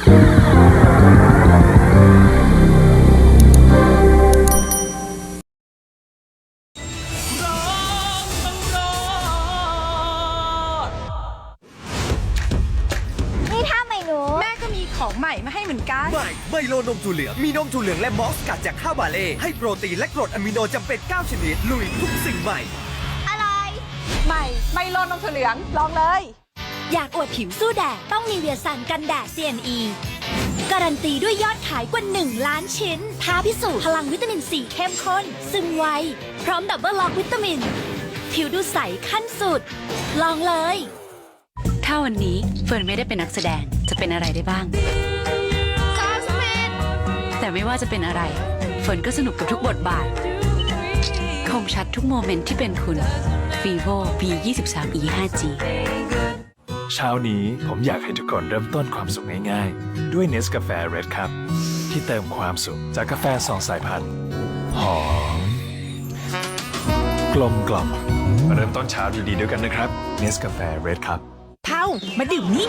นี่ถ้าไม่หนูแม่ก็มีของใหม่มาให้เหมือนกัน ใหม่ไมโลนมถั่วเหลือง มีนมถั่วเหลืองและมอสกัดจากข้าวบาเล่ให้โปรตีนและกรดอะมิโนจำเป็น 9 ชนิด ลุยทุกสิ่งใหม่ อะไร ใหม่ ไมโลนมถั่วเหลือง ลองเลย อยากอวดผิวสู้แดดต้องมีเวียซันกันแดด CNE การันตีด้วยยอดขายกว่า 1 ล้านชิ้นท้าพิสูจน์พลังวิตามินซีเข้มข้น ซึมไว พร้อมดับเบิลล็อกวิตามิน ผิวดูใสขั้นสุด ลองเลย ถ้าวันนี้เฟิร์นไม่ได้เป็นนักแสดงจะเป็นอะไรได้บ้าง แต่ไม่ว่าจะเป็นอะไร เฟิร์นก็สนุกกับทุกบทบาท คมชัดทุกโมเมนต์ที่เป็นคุณ vivo v 2 3 e 5 g เช้านี้ผมอยากให้ทุกคนเริ่มต้นความสุขง่ายๆ ด้วยเนสกาแฟเรดครับ ที่เติมความสุขจากกาแฟสองสายพันธุ์หอมกลมกล่อมมาเริ่มต้นเช้าดีๆด้วยกันนะครับเนสกาแฟเรดครับเท่ามาดื่มนี่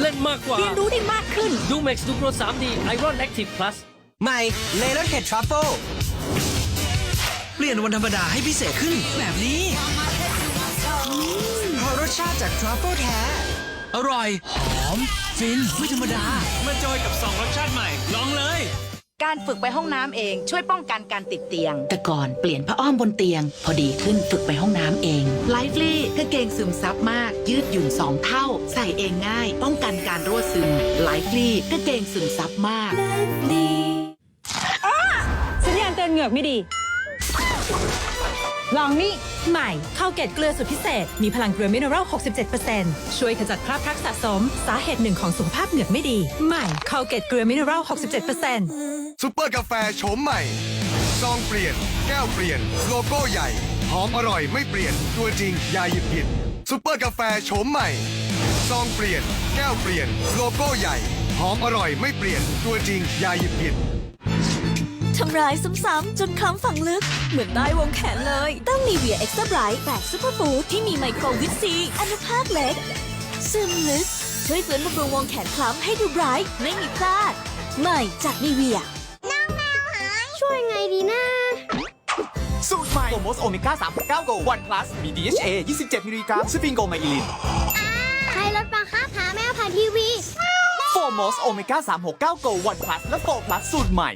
เล่นมากกว่าเรียนรู้ได้มากขึ้นดูเม็กซ์ดูโปร 3D Iron Active Plus ใหม่เลเลเห็ดทรัฟเฟิลเปลี่ยนวันธรรมดาให้พิเศษขึ้นแบบนี้เพราะรสชาติจากทรัฟเฟิลแท้ อร่อย หอม ฟิน ไม่ธรรมดา มาจอยกับ2รสชาติใหม่ ลองเลย การฝึกไปห้องน้ำเองช่วยป้องกันการติดเตียง แต่ก่อนเปลี่ยนผ้าอ้อมบนเตียง พอดีขึ้นฝึกไปห้องน้ำเองไลฟ์ลี่กางเกงซึมซับมาก ยืดหยุ่นสองเท่า ใส่เองง่าย ป้องกันการรั่วซึมไลฟ์ลี่กางเกงซึมซับมากสั งือกไม่ดี ลองนี่ใหม่ข้าวเกล็ดเกลือสุดพิเศษ มีพลังเกลือมินเนอรัล 67%ช่วยขจัดคราบพลักสะสม สาเหตุหนึ่งของสุขภาพเหงือกไม่ดี ใหม่ข้าวเกล็ดเกลือมินเนอรัล 67%ซุปเปอร์กาแฟโฉมใหม่ ซองเปลี่ยน แก้วเปลี่ยน โลโก้ใหญ่ หอมอร่อยไม่เปลี่ยน ตัวจริงอย่าหยิบผิดซุปเปอร์กาแฟโฉมใหม่ ซองเปลี่ยน แก้วเปลี่ยน โลโก้ใหญ่ หอมอร่อยไม่เปลี่ยน ตัวจริงอย่าหยิบผิด ทำร้ายซ้ำๆจนคล้ำฝังลึก เหมือนได้วงแขนเลย ต้องมีเวียเอ็กซ์ตร้าไบรท์แบบซูเปอร์ฟู้ดที่มีไมโครวิตซีอนุภาคเล็ก ซึมลึก ช่วยฟื้นบำรุงวงแขนคล้ำให้ดูไบรท์ไม่มีพลาด ใหม่จากนีเวีย ช่วยไงดีนะ สูตรใหม่โอโมสโอเมก้า3 9โกวันพลัสมี DHA 27 มิลลิกรัมสฟิงโกไมอิลินใครรถบังคับหาแมวผ่านทีวี โฟมอสโอเมก้า3 6 9โกวันพลัสและโฟพลัสสูตรใหม่